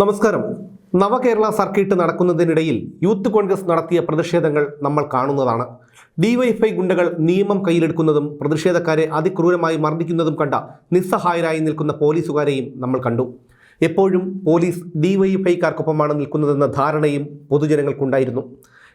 നമസ്കാരം. നവകേരള സർക്കിട്ട് നടക്കുന്നതിനിടയിൽ യൂത്ത് കോൺഗ്രസ് നടത്തിയ പ്രതിഷേധങ്ങൾ നമ്മൾ കാണുന്നതാണ്. ഡിവൈഫൈ ഗുണ്ടകൾ നിയമം കയ്യിലെടുക്കുന്നതും പ്രതിഷേധക്കാരെ അതിക്രൂരമായി മർദ്ദിക്കുന്നതും കണ്ട നിസ്സഹായരായി നിൽക്കുന്ന പോലീസുകാരെയും നമ്മൾ കണ്ടു. എപ്പോഴും പോലീസ് ഡിവൈഎഫ്ഐക്കാർക്കൊപ്പമാണ് നിൽക്കുന്നതെന്ന ധാരണയും പൊതുജനങ്ങൾക്കുണ്ടായിരുന്നു.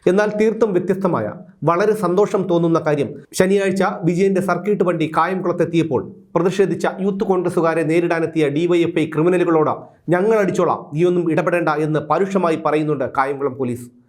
എന്നാൽ തീർത്തും വ്യത്യസ്തമായ വളരെ സന്തോഷം തോന്നുന്ന കാര്യം ശനിയാഴ്ച വിജയന്റെ സർക്കിട്ട് വണ്ടി കായംകുളത്തെത്തിയപ്പോൾ പ്രതിഷേധിച്ച യൂത്ത് കോൺഗ്രസുകാരെ നേരിടാനെത്തിയ ഡിവൈഎഫ്ഐ ക്രിമിനലുകളോട് ഞങ്ങൾ അടിച്ചോളാം നീയൊന്നും ഇടപെടേണ്ട എന്ന് പരുഷമായി പറയുന്നുണ്ട് കായംകുളം പോലീസ്.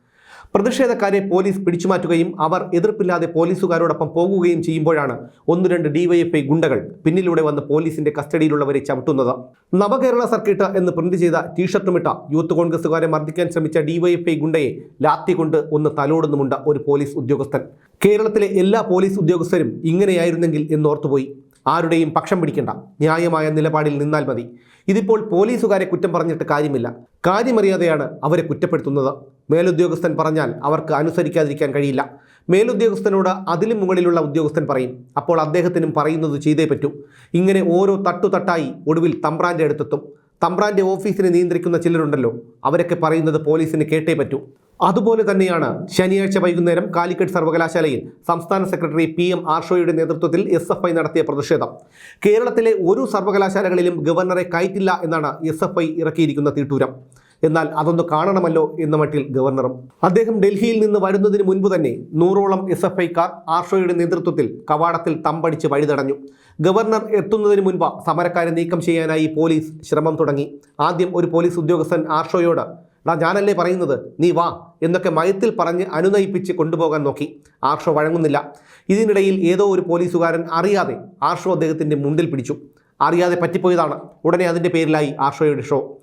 പ്രതിഷേധക്കാരെ പോലീസ് പിടിച്ചുമാറ്റുകയും അവർ എതിർപ്പില്ലാതെ പോലീസുകാരോടൊപ്പം പോകുകയും ചെയ്യുമ്പോഴാണ് ഒന്ന് രണ്ട് ഡിവൈഎഫ്ഐ ഗുണ്ടകൾ പിന്നിലൂടെ വന്ന് പോലീസിന്റെ കസ്റ്റഡിയിലുള്ളവരെ ചവിട്ടുന്നത്. നവകേരള സർക്കിട്ട് എന്ന് പ്രിന്റ് ചെയ്ത ടീഷർട്ടുമിട്ട യൂത്ത് കോൺഗ്രസുകാരെ മർദ്ദിക്കാൻ ശ്രമിച്ച ഡിവൈഎഫ്ഐ ഗുണ്ടയെ ലാത്തി കൊണ്ട് ഒന്ന് തലോടുന്നുമുണ്ട് ഒരു പോലീസ് ഉദ്യോഗസ്ഥൻ. കേരളത്തിലെ എല്ലാ പോലീസ് ഉദ്യോഗസ്ഥരും ഇങ്ങനെയായിരുന്നെങ്കിൽ എന്നോർത്തുപോയി. ആരുടെയും പക്ഷം പിടിക്കേണ്ട. ന്യായമായ നിലപാടിൽ നിന്നാൽ മതി. ഇതിപ്പോൾ പോലീസുകാരെ കുറ്റം പറഞ്ഞിട്ട് കാര്യമില്ല. കാര്യമറിയാതെയാണ് അവരെ കുറ്റപ്പെടുത്തുന്നത്. മേലുദ്യോഗസ്ഥൻ പറഞ്ഞാൽ അവർക്ക് അനുസരിക്കാതിരിക്കാൻ കഴിയില്ല. മേലുദ്യോഗസ്ഥനോട് അതിലും മുകളിലുള്ള ഉദ്യോഗസ്ഥൻ പറയും. അപ്പോൾ അദ്ദേഹത്തിനും പറയുന്നത് ചെയ്തേ പറ്റൂ. ഇങ്ങനെ ഓരോ തട്ടുതട്ടായി ഒടുവിൽ തമ്പ്രാന്റെ അടുത്തെത്തും. തമ്പ്രാന്റെ ഓഫീസിനെ നിയന്ത്രിക്കുന്ന ചിലരുണ്ടല്ലോ. അവരൊക്കെ പറയുന്നത് പോലീസിന് കേട്ടേ പറ്റൂ. അതുപോലെ തന്നെയാണ് ശനിയാഴ്ച വൈകുന്നേരം കാലിക്കറ്റ് സർവകലാശാലയിൽ സംസ്ഥാന സെക്രട്ടറി പി എം ആർഷോയുടെ നേതൃത്വത്തിൽ എസ് എഫ് ഐ നടത്തിയ പ്രതിഷേധം. കേരളത്തിലെ ഒരു സർവകലാശാലകളിലും ഗവർണറെ കയറ്റില്ല എന്നാണ് എസ് എഫ് ഐ ഇറക്കിയിരിക്കുന്ന തീട്ടൂരം. എന്നാൽ അതൊന്ന് കാണണമല്ലോ എന്ന മട്ടിൽ ഗവർണറും. അദ്ദേഹം ഡൽഹിയിൽ നിന്ന് വരുന്നതിന് മുൻപ് തന്നെ നൂറോളം എസ് എഫ് ഐക്കാർ ആർഷോയുടെ നേതൃത്വത്തിൽ കവാടത്തിൽ തമ്പടിച്ച് വഴിതടഞ്ഞു. ഗവർണർ എത്തുന്നതിന് മുൻപ് സമരക്കാരെ നീക്കം ചെയ്യാനായി പോലീസ് ശ്രമം തുടങ്ങി. ആദ്യം ഒരു പോലീസ് ഉദ്യോഗസ്ഥൻ ആർഷോയോട് ഡാ ഞാനല്ലേ പറയുന്നത്? നീ വാ എന്നൊക്കെ മയത്തിൽ പറഞ്ഞ് അനുനയിപ്പിച്ച് കൊണ്ടുപോകാൻ നോക്കി. ആർഷോ വഴങ്ങുന്നില്ല. ഇതിനിടയിൽ ഏതോ ഒരു പോലീസുകാരൻ അറിയാതെ ആർഷോ അദ്ദേഹത്തിന്റെ മുണ്ടിൽ പിടിച്ചു. അറിയാതെ പറ്റിപ്പോയതാണ്. ഉടനെ അതിന്റെ പേരിലായി ആർഷോയുടെ ഷോ.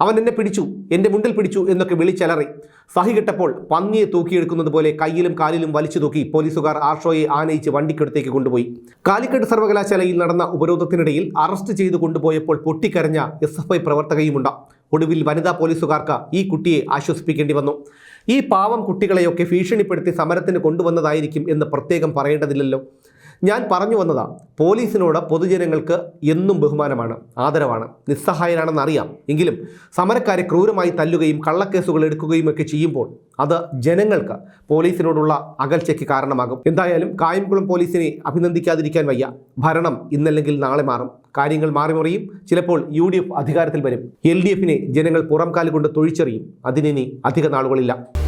അവൻ എന്നെ പിടിച്ചു എന്റെ മുണ്ടിൽ പിടിച്ചു എന്നൊക്കെ വിളിച്ചലറി. സഹി കിട്ടപ്പോൾ പന്നിയെ തൂക്കിയെടുക്കുന്നത് പോലെ കയ്യിലും കാലിലും വലിച്ചു തൂക്കി പോലീസുകാർ ആർഷോയെ ആനയിച്ച് വണ്ടിക്കടുത്തേക്ക് കൊണ്ടുപോയി. കാലിക്കട്ട് സർവകലാശാലയിൽ നടന്ന ഉപരോധത്തിനിടയിൽ അറസ്റ്റ് ചെയ്തു കൊണ്ടുപോയപ്പോൾ പൊട്ടിക്കരഞ്ഞ എസ് എഫ് ഐ പ്രവർത്തകയുമുണ്ട്. ഒടുവിൽ വനിതാ പോലീസുകാർക്ക് ഈ കുട്ടിയെ ആശ്വസിപ്പിക്കേണ്ടി വന്നു. ഈ പാവം കുട്ടികളെയൊക്കെ ഭീഷണിപ്പെടുത്തി സമരത്തിന് കൊണ്ടുവന്നതായിരിക്കും എന്ന് പ്രത്യേകം പറയേണ്ടതില്ലല്ലോ. ഞാൻ പറഞ്ഞു വന്നതാ പോലീസിനോട് പൊതുജനങ്ങൾക്ക് എന്നും ബഹുമാനമാണ് ആദരവാണ് നിസ്സഹായരാണെന്ന് അറിയാം. എങ്കിലും സമരക്കാരെ ക്രൂരമായി തല്ലുകയും കള്ളക്കേസുകൾ എടുക്കുകയും ഒക്കെ ചെയ്യുമ്പോൾ അത് ജനങ്ങൾക്ക് പോലീസിനോടുള്ള അകൽച്ചയ്ക്ക് കാരണമാകും. എന്തായാലും കായംകുളം പോലീസിനെ അഭിനന്ദിക്കാതിരിക്കാൻ വയ്യ. ഭരണം ഇന്നല്ലെങ്കിൽ നാളെ മാറും. കാര്യങ്ങൾ മാറിമറിയും. ചിലപ്പോൾ യു ഡി എഫ് അധികാരത്തിൽ വരും. എൽ ഡി എഫിനെ ജനങ്ങൾ പുറംകാലുകൊണ്ട് തൊഴിച്ചെറിയും. അതിനി അധിക നാളുകളില്ല.